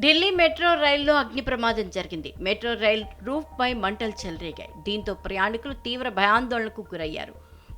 Delhi metro రైల్లో అగ్ని ప్రమాదం జరిగింది. మెట్రో రైల్ రూఫ్ పై మంటలు చెలరేగాయి. దీంతో ప్రయాణికులు తీవ్ర భయాందోళనకు గురయ్యారు.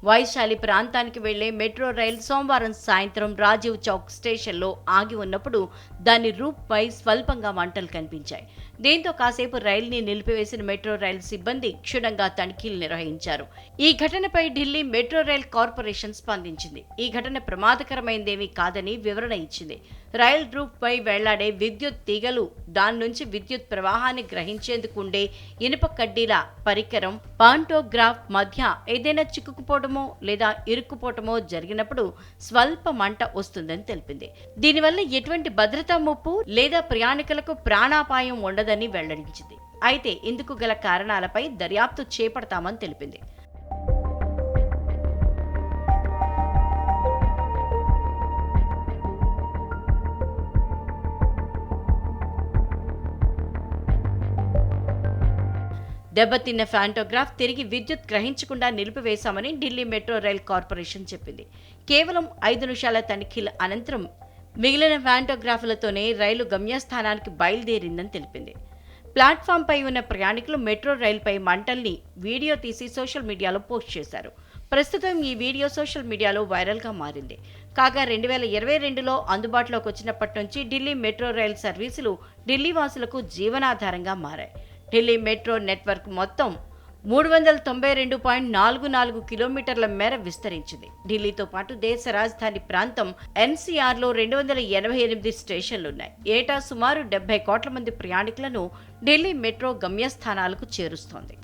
వైశాలి ప్రాంతానికి వెళ్ళే మెట్రో రైలు సోమవారం సాయంత్రం రాజీవ్ చౌక్ స్టేషన్లో ఆగి ఉన్నప్పుడు దాని రూప్పై స్వల్పంగా మంటలు కనిపించాయి. దీంతో కాసేపు రైల్ని నిలిపివేసిన మెట్రో రైలు సిబ్బంది క్షుణ్ణంగా తనిఖీలు నిర్వహించారు. ఈ ఘటనపై ఢిల్లీ మెట్రో రైల్ కార్పొరేషన్ స్పందించింది. ఈ ఘటన ప్రమాదకరమైందేమీ కాదని వివరణ ఇచ్చింది. రైల్ రూప్పై వెళ్ళాడే విద్యుత్ తీగలు దాని నుంచి విద్యుత్ ప్రవాహాన్ని గ్రహించేందుకు ఉండే ఇనుప కడ్డీల పరికరం పాంటోగ్రాఫ్ మధ్య ఏదైనా చిక్కుకుపోవడం చిక్కుకుపోవటమో లేదా ఇరుక్కుపోవటమో జరిగినప్పుడు స్వల్ప మంట వస్తుందని తెలిపింది. దీనివల్ల ఎటువంటి భద్రతా ముప్పు లేదా ప్రయాణికులకు ప్రాణాపాయం ఉండదని వెల్లడించింది. అయితే ఇందుకు గల కారణాలపై దర్యాప్తు చేపడతామని తెలిపింది. దెబ్బతిన్న ఫ్యాంటోగ్రాఫ్ తిరిగి విద్యుత్ గ్రహించకుండా నిలిపివేశామని ఢిల్లీ మెట్రో రైల్ కార్పొరేషన్ చెప్పింది. కేవలం ఐదు నిమిషాల తనిఖీల అనంతరం మిగిలిన ఫ్యాంటోగ్రాఫ్లతోనే రైలు గమ్యస్థానానికి బయలుదేరిందని తెలిపింది. ప్లాట్ఫామ్పై ఉన్న ప్రయాణికులు మెట్రో రైలుపై మంటల్ని వీడియో తీసి సోషల్ మీడియాలో పోస్ట్ చేశారు. ప్రస్తుతం ఈ వీడియో సోషల్ మీడియాలో వైరల్గా మారింది. కాగా రెండు వేల ఇరవై రెండులో అందుబాటులోకి వచ్చినప్పటి నుంచి ఢిల్లీ మెట్రో రైల్ సర్వీసులు ఢిల్లీ వాసులకు జీవనాధారంగా మారాయి. ఢిల్లీ మెట్రో నెట్వర్క్ మొత్తం మూడు వందల తొంభై రెండు పాయింట్ నాలుగు నాలుగు కిలోమీటర్ల మేర విస్తరించింది. ఢిల్లీతో పాటు దేశ రాజధాని ప్రాంతం ఎన్సీఆర్లో రెండు వందల ఎనభై ఎనిమిది స్టేషన్లున్నాయి. ఏటా సుమారు డెబ్బై కోట్ల మంది ప్రయాణికులను ఢిల్లీ మెట్రో గమ్యస్థానాలకు చేరుస్తోంది.